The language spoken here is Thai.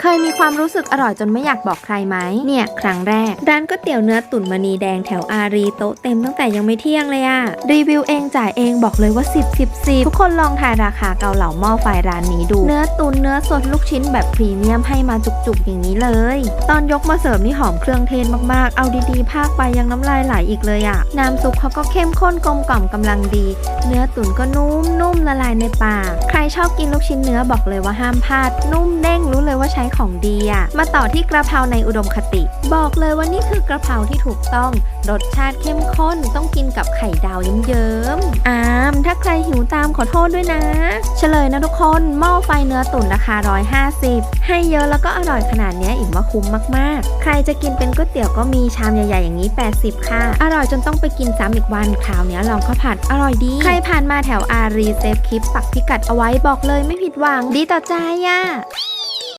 เคยมีความรู้สึกอร่อยจนไม่อยากบอกใครไหมเนี่ย ครั้งแรก ร้านก๋วยเตี๋ยวเนื้อตุ๋นมณีแดงแถวอารีโต๊ะเต็มตั้งแต่ยังไม่เที่ยงเลยอะรีวิวเองจ่ายเองบอกเลยว่า 10 10 10ทุกคนลองทายราคาเกาเหลาหม้อไฟร้านนี้ดู เนื้อตุ๋นเนื้อสดลูกชิ้นแบบพรีเมียมให้มาจุกๆอย่างนี้เลย ตอนยกมาเสิร์ฟนี่หอมเครื่องเทศมากๆ เอาดีๆ ภาคไปยังน้ำลายไหลอีกเลยอะน้ำซุปเขาก็เข้มข้นกลมกล่อมกำลังดี เนื้อตุ๋นก็นุ่มๆละลายในปาก ใครชอบกินลูกชิ้นเนื้อบอกเลยว่าห้ามพลาด นุ่มเด้งรู้เลยว่าใช้ของดีอะมาต่อที่กระเพราในอุดมคติ บอกเลยว่านี่คือกระเพราที่ถูกต้อง รสชาติเข้มข้นต้องกินกับไข่ดาวเยิ้มๆอามถ้าใครหิวตามขอโทษด้วยนะ เฉลยนะทุกคนหม้อไฟเนื้อตุ๋นราคา 150 ให้เยอะแล้วก็อร่อยขนาดนี้อิ่มว่าคุ้มมากๆ ใครจะกินเป็นก๋วยเตี๋ยวก็มีชามใหญ่ๆอย่างนี้ 80 ค่ะ อร่อยจนต้องไปกินซ้ำอีกวันคราวนี้ลองข้าวผัดอร่อยดี ใครผ่านมาแถวอารีเซฟคลิปปักพิกัดเอาไว้บอกเลยไม่ผิดหวังดีต่อใจอะ